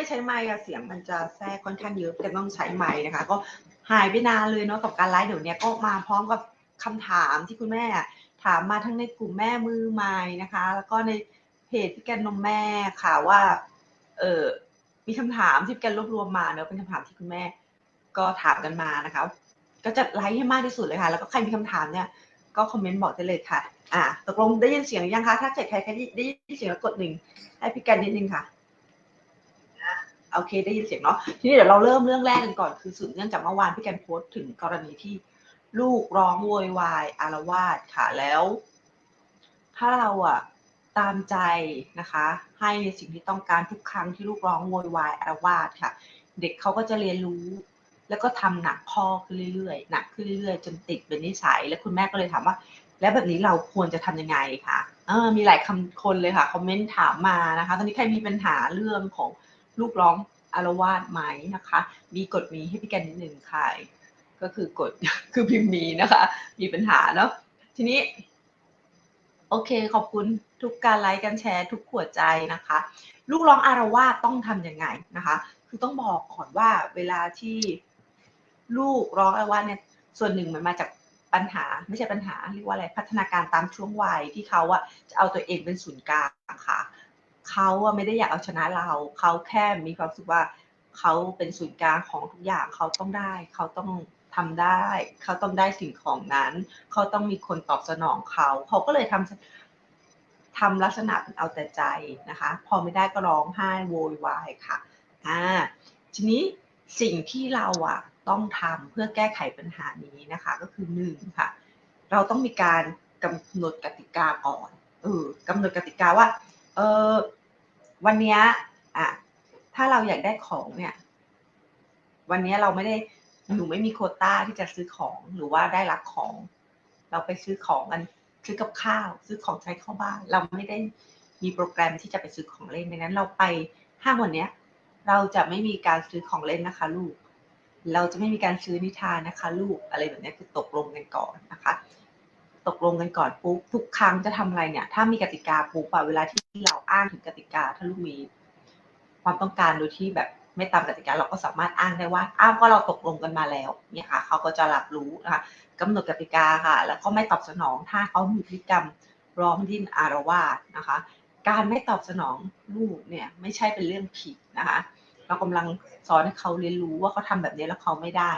ไม่ใช้ไมค์อะเสียงมันจะแทรกค่อนข้างเยอะจะต้องใช้ไมค์นะคะ ก็หายไปนานเลยเนาะกับการไลฟ์เดี๋ยวนี้ก็มาพร้อมกับคำถามที่คุณแม่ถามมาทั้งในกลุ่มแม่มือใหม่นะคะ แล้วก็ในเพจพี่แกนนมแม่ค่ะว่า เออมีคำถามที่พี่แกนรวบรวมมาเนาะเป็นคำถามที่คุณแม่ ก็ถามกันมานะคะ ก็จะไลฟ์ให้มากที่สุดเลยค่ะ แล้วก็ใครมีคำถามเนี่ย ก็คอมเมนต์บอกได้เลยค่ะ อ่าตกลงได้ยินเสียงยังคะถ้าเกิดใครได้ยินเสียงแล้วกดหนึ่งให้พี่แกนนิดนึงค่ะ โอเคได้ยินเสียงเนาะทีนี้เดี๋ยวเราเริ่มเรื่องแรกกันก่อนคือสืบเนื่องจากเมื่อวานพี่แกนโพสต์ถึงกรณีที่ลูกร้องโวยวายอารวาสค่ะแล้ว ถ้าเราอะตามใจนะคะ ให้ในสิ่งที่ต้องการทุกครั้งที่ลูกร้องโวยวายอารวาสค่ะ เด็กเขาก็จะเรียนรู้ แล้วก็ทำหนักพ่อขึ้นเรื่อยๆหนักขึ้นเรื่อยๆจนติดเป็นนิสัย แล้วคุณแม่ก็เลยถามว่า แล้วแบบนี้เราควรจะทำยังไงคะเออมีหลายคำคนเลยค่ะคอมเมนต์ถามมานะคะ ตอนนี้ใครมีปัญหาเรื่องของ ลูกร้องอารวาสไหมนะคะ มีกดมีให้พี่แกนนิดหนึ่งค่ะก็คือกดคือพิมพ์มีนะคะ มีปัญหาเนาะทีนี้ โอเคขอบคุณทุกการไลค์กันแชร์ทุกขวดใจนะคะ ลูกร้องอารวาสต้องทำยังไงนะคะ คือต้องบอกก่อนว่าเวลาที่ลูกร้องอารวาสเนี่ยส่วนหนึ่งมันมาจากปัญหาไม่ใช่ปัญหาเรียกว่าอะไรพัฒนาการตามช่วงวัยที่เขาอะจะเอาตัวเองเป็นศูนย์กลางค่ะ เขาอะไม่ได้อยากเอาชนะเรา เขาแค่มีความรู้สึกว่าเขาเป็นศูนย์กลางของทุกอย่างเขาต้องได้ เขาต้องทำได้ เขาต้องได้สิ่งของนั้น เขาต้องมีคนตอบสนองเขา เขาก็เลยทำทำลักษณะเป็นเอาแต่ใจนะคะ พอไม่ได้ก็ร้องไห้โวยวายค่ะอ่าทีนี้สิ่งที่เราอะต้องทำเพื่อแก้ไขปัญหานี้นะคะ ก็คือหนึ่งค่ะ เราต้องมีการกำหนดกติกาก่อนเออกำหนดกติกาว่าเออ วันนี้อะถ้าเราอยากได้ของเนี่ย วันนี้เราไม่ได้หนูไม่มีโคต้าที่จะซื้อของหรือว่าได้รับของ เราไปซื้อของกันซื้อกับข้าว ซื้อของใช้เข้าบ้าน เราไม่ได้มีโปรแกรมที่จะไปซื้อของเล่นดังนั้น เราไปห้างวันนี้เราจะไม่มีการซื้อของเล่นนะคะ ลูก เราจะไม่มีการซื้อนิทานนะคะ ลูกอะไรแบบนี้คือตกลงกันก่อนนะคะ ตกลงกันก่อนปุ๊บทุกครั้งจะทำอะไรเนี่ย ถ้ามีกติกาปุ๊บอะเวลาที่เราอ้างถึงกติกา ถ้าลูกมีความต้องการโดยที่แบบไม่ตามกติกาเราก็สามารถอ้างได้ว่าอ้าวก็เราตกลงกันมาแล้วเนี่ยค่ะเขาก็จะรับรู้นะคะกำหนดกติกาค่ะ แล้วก็ไม่ตอบสนองถ้าเขามีพฤติกรรมร้องดิ้นอารวาสนะคะ การไม่ตอบสนองลูกเนี่ยไม่ใช่เป็นเรื่องผิดนะคะ เรากำลังสอนให้เขาเรียนรู้ว่าเขาทาแบบนี้แล้วเขาไม่ได้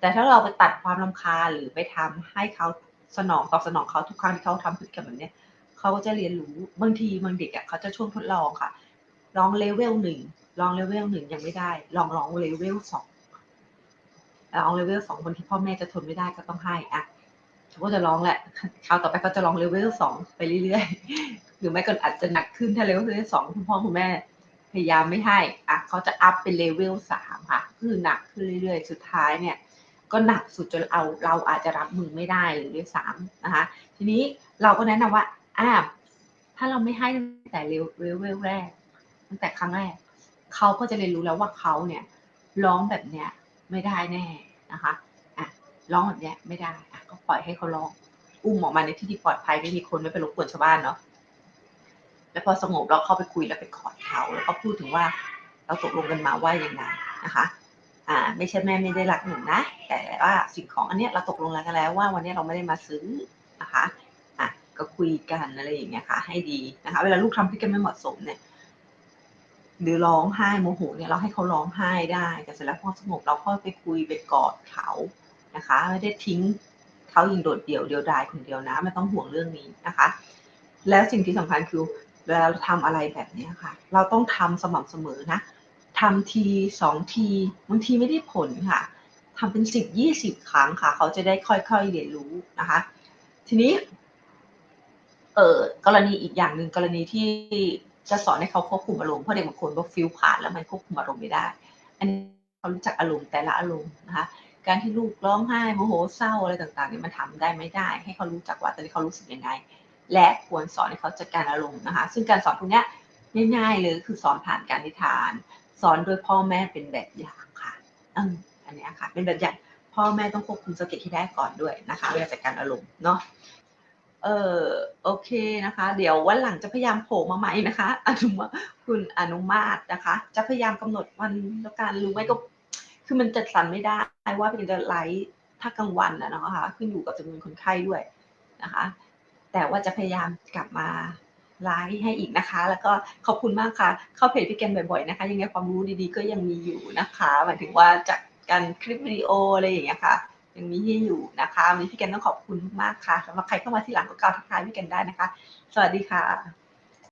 แต่ถ้าเราไปตัดความลำคาญหรือไปทำให้เขา สนองตอบสนองเขาทุกครั้งที่เขาทำพฤติกรรมแบบนี้เขาก็จะเรียนรู้บางทีบางเด็กอะเขาจะช่วงทดลองค่ะ ลองเลเวลหนึ่งลองเลเวลหนึ่งยังไม่ได้ ลองลองเลเวลสองลองเลเวลสองบางทีพ่อแม่จะทนไม่ได้ก็ต้องให้อะเขาก็จะร้องแหละคราวต่อไปเขาจะลองเลเวลสองไปเรื่อยๆหรือไม่ก็อาจจะหนักขึ้นถ้าเลเวลสองคุณพ่อคุณแม่พยายามไม่ให้อะเขาจะอัพเป็นเลเวลสามค่ะ คือหนักขึ้นเรื่อยๆ สุดท้ายเนี่ย ก็หนักสุดจนเอาเราอาจจะรับมือไม่ได้หรือด้วยสามนะคะ ทีนี้เราก็แนะนำว่าอ่าถ้าเราไม่ให้ตั้งแต่เลเวลแรก ตั้งแต่ครั้งแรกเขาก็จะเรียนรู้แล้วว่าเขาเนี่ยร้องแบบเนี้ยไม่ได้แน่นะคะอะร้องแบบเนี้ยไม่ได้อะก็ปล่อยให้เขาร้อง อุ้มออกมาในที่ที่ปลอดภัยไม่มีคนไม่ไปรบกวนชาวบ้านเนาะแล้วพอสงบเราเข้าไปคุยแล้วไปขอดเขาแล้วก็พูดถึงว่าเราตกลงกันมาว่าอย่างไรนะคะ อ่าไม่ใช่แม่ไม่ได้รักหนูนะ แต่ว่าสิ่งของอันเนี้ยเราตกลงกันแล้วว่าวันนี้เราไม่ได้มาซื้อนะคะอะก็คุยกันอะไรอย่างเงี้ยค่ะ ให้ดีนะคะ เวลาลูกทำพฤติกรรมไม่เหมาะสมเนี่ยหรือร้องไห้โมโหเนี่ยเราให้เขาร้องไห้ได้ แต่เสร็จแล้วพอสงบเราก็ไปคุยไปกอดเขานะคะไม่ได้ทิ้งเขายิงโดดเดี่ยวเดียวดายคนเดียวนะไม่ต้องห่วงเรื่องนี้นะคะ แล้วสิ่งที่สำคัญคือเวลาเราทำอะไรแบบนี้ค่ะ เราต้องทำสม่ำเสมอนะ ทำทีสองทีบางทีไม่ได้ผลค่ะทำเป็นสิบยี่สิบครั้งค่ะ เขาจะได้ค่อยๆเรียนรู้นะคะ ทีนี้เออกรณีอีกอย่างหนึ่งกรณีที่จะสอนให้เขาควบคุมอารมณ์เพราะเด็กบางคนก็ฟิลขาดแล้วมันควบคุมอารมณ์ไม่ได้ อันนี้เขารู้จักอารมณ์แต่ละอารมณ์นะคะ การที่ลูกร้องไห้โมโหเศร้าอะไรต่างๆเนี่ยมันทำได้ไม่ได้ ให้เขารู้จักว่าตอนนี้เขารู้สึกยังไง และควรสอนให้เขาจัดการอารมณ์นะคะ ซึ่งการสอนพวกนี้ง่ายๆเลยคือสอนผ่านการนิทาน สอนโดยพ่อแม่เป็นแบบอย่างค่ะอืมอันนี้ค่ะ เป็นแบบอย่างพ่อแม่ต้องควบคุมสติที่ได้ก่อนด้วยนะคะเวลาจัดการอารมณ์เนาะเออโอเคนะคะ เดี๋ยววันหลังจะพยายามโผล่มาใหม่นะคะอนุมาคุณอนุมาตนะคะ จะพยายามกำหนดวันแล้วการรู้ไหมก็ คือมันจัดสรรไม่ได้ว่าเป็นจะไลฟ์ถ้ากลางวันนะเนาะคะขึ้นอยู่กับจำนวนคนไข้ด้วยนะคะ แต่ว่าจะพยายามกลับมา ไลฟ์ให้อีกนะคะ แล้วก็ขอบคุณมากค่ะ เข้าเพจพี่แกนบ่อยๆนะคะ ยังไงความรู้ดีๆ ก็ยังมีอยู่นะคะหมายถึงว่าจากการคลิปวิดีโออะไรอย่างเงี้ยค่ะยังมีให้อยู่นะคะวันนี้พี่แกนต้องขอบคุณมากค่ะสำหรับใครเข้ามาที่หลังก็กล่าวทักทายพี่แกนได้นะคะ สวัสดีค่ะ